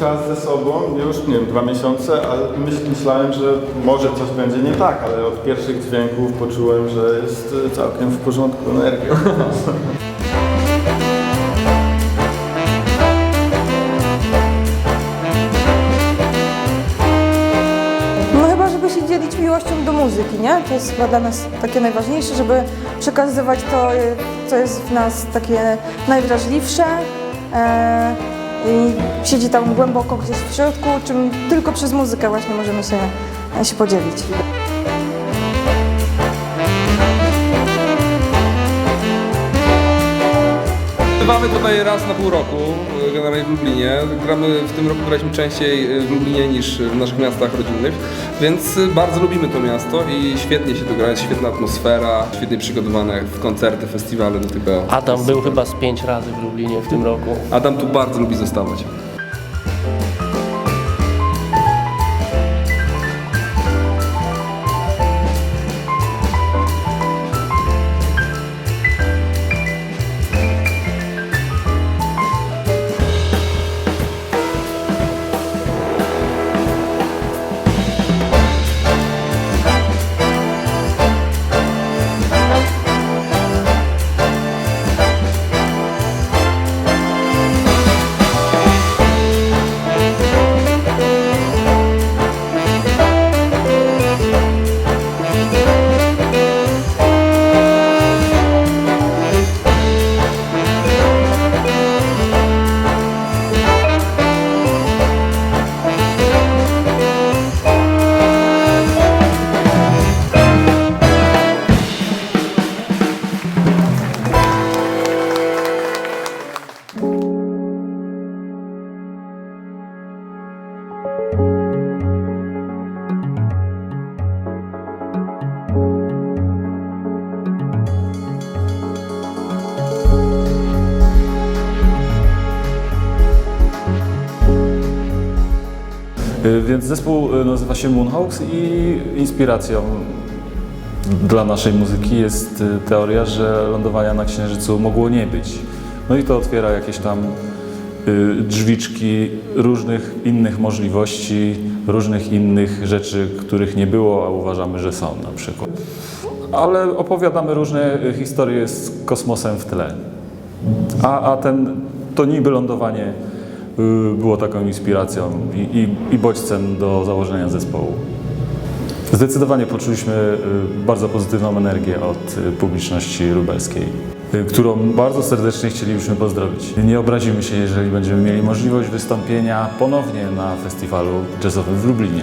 Czas ze sobą, już nie wiem, dwa miesiące, ale myśl, myślałem, że może coś będzie nie tak, ale od pierwszych dźwięków poczułem, że jest y, całkiem w porządku energia. No chyba, żeby się dzielić miłością do muzyki, nie? To jest chyba dla nas takie najważniejsze, żeby przekazywać to, y, co jest w nas takie najwrażliwsze. E, I siedzi tam głęboko gdzieś w środku, czym tylko przez muzykę właśnie możemy się, e, się podzielić. Bywamy tutaj raz na pół roku, generalnie w Lublinie. Gramy w tym roku graliśmy częściej y, w Lublinie niż w naszych miastach rodzinnych, więc y, bardzo lubimy to miasto i świetnie się tu gra, jest świetna atmosfera, świetnie przygotowane w koncerty, festiwale do tego. Adam był chyba z pięć razy w Lublinie w tym roku. Adam tu bardzo lubi zostawać. Więc zespół y, nazywa się Moonhawks i inspiracją dla naszej muzyki jest y, teoria, że lądowania na Księżycu mogło nie być. No i to otwiera jakieś tam y, drzwiczki różnych innych możliwości, różnych innych rzeczy, których nie było, a uważamy, że są na przykład. Ale opowiadamy różne y, historie z kosmosem w tle. A, a ten, to niby lądowanie y, było taką inspiracją i, i, i bodźcem do założenia zespołu. Zdecydowanie poczuliśmy y, bardzo pozytywną energię od y, publiczności lubelskiej, y, którą bardzo serdecznie chcielibyśmy pozdrowić. Nie obrazimy się, jeżeli będziemy mieli możliwość wystąpienia ponownie na festiwalu jazzowym w Lublinie.